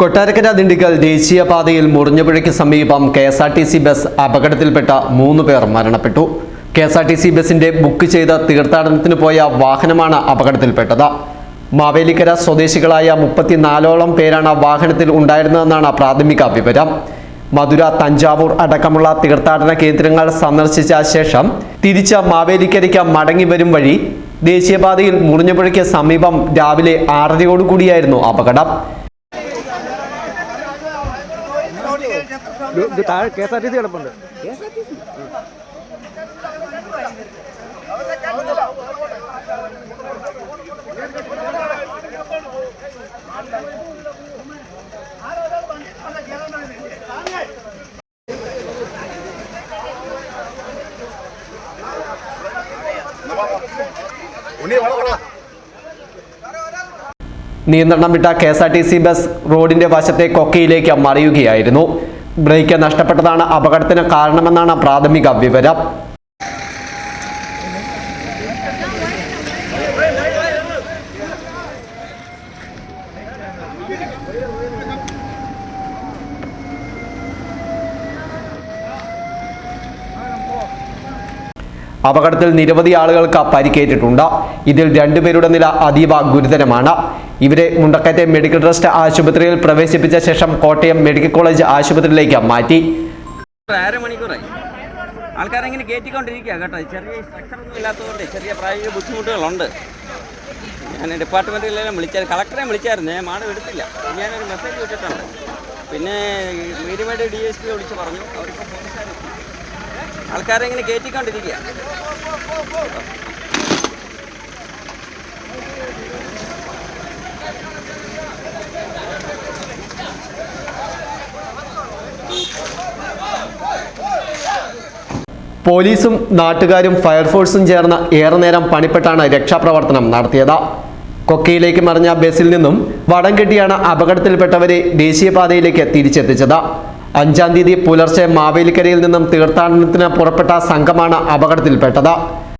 കൊട്ടാരക്കര ദിണ്ടിക്കൽ ദേശീയപാതയിൽ മുറിഞ്ഞപുഴയ്ക്ക് സമീപം K S R T C bus അപകടത്തിൽപ്പെട്ട മൂന്ന് പേർ മരണപ്പെട്ടു. K S R T C ബസിന്റെ ബുക്ക് ചെയ്ത തീർത്ഥാടനത്തിന് പോയ വാഹനമാണ് അപകടത്തിൽപ്പെട്ടത്. മാവേലിക്കര സ്വദേശികളായ മുപ്പത്തിനാലോളം പേരാണ് വാഹനത്തിൽ ഉണ്ടായിരുന്നതെന്നാണ് പ്രാഥമിക വിവരം. മധുര തഞ്ചാവൂർ അടക്കമുള്ള തീർത്ഥാടന കേന്ദ്രങ്ങൾ സന്ദർശിച്ച ശേഷം തിരിച്ച മാവേലിക്കരയ്ക്ക് മടങ്ങി വരും വഴി ദേശീയപാതയിൽ മുറിഞ്ഞപുഴയ്ക്ക് സമീപം രാവിലെ ആറരയോടുകൂടിയായിരുന്നു അപകടം. K S R T C കിടപ്പുണ്ട്. നിയന്ത്രണം വിട്ട K S R T C bus റോഡിന്റെ വശത്തെ കൊക്കയിലേക്ക് മറിയുകയായിരുന്നു. ബ്രേക്ക് നഷ്ടപ്പെട്ടതാണ് അപകടത്തിന് കാരണമെന്നാണ് പ്രാഥമിക വിവരം. അപകടത്തിൽ നിരവധി ആളുകൾക്ക് പരിക്കേറ്റിട്ടുണ്ട്. ഇതിൽ രണ്ടുപേരുടെ നില അതീവ ഗുരുതരമാണ്. ഇവരെ മുണ്ടക്കയത്തെ മെഡിക്കൽ ട്രസ്റ്റ് ആശുപത്രിയിൽ പ്രവേശിപ്പിച്ച ശേഷം കോട്ടയം മെഡിക്കൽ കോളേജ് ആശുപത്രിയിലേക്ക് മാറ്റി. ആൾക്കാരെങ്ങനെ കയറ്റിക്കൊണ്ടിരിക്കുക കേട്ടോ? ചെറിയ സ്ട്രക്ചറൊന്നും ഇല്ലാത്തതുകൊണ്ട് ചെറിയ പ്രായോഗിക ബുദ്ധിമുട്ടുകളുണ്ട്. ഞാൻ ഡിപ്പാർട്ട്മെന്റിലെല്ലാം വിളിച്ചാൽ കളക്ടറെ വിളിച്ചായിരുന്നു. മാഡം എടുത്തില്ല. ഞാനൊരു മെസ്സേജ് വിട്ടിട്ടുണ്ട് പിന്നെ മീഡിയമേഡ് ഡി എസ് പി വിളിച്ച് പറഞ്ഞു. അവർക്ക് പോലീസുകാരെത്തി ആൾക്കാരെ ഇങ്ങനെ കയറ്റിക്കൊണ്ടിരിക്കുക പോലീസും നാട്ടുകാരും ഫയർഫോഴ്സും ചേർന്ന് ഏറെ നേരം പണിപ്പെട്ടാണ് രക്ഷാപ്രവർത്തനം നടത്തിയത്. കൊക്കയിലേക്ക് മറിഞ്ഞ ബസ്സിൽ നിന്നും വടം കെട്ടിയാണ് അപകടത്തിൽപ്പെട്ടവരെ ദേശീയപാതയിലേക്ക് തിരിച്ചെത്തിച്ചത്. അഞ്ചാം തീയതി പുലർച്ചെ മാവേലിക്കരയിൽ നിന്നും തീർത്ഥാടനത്തിന് പുറപ്പെട്ട സംഘമാണ് അപകടത്തിൽപ്പെട്ടത്.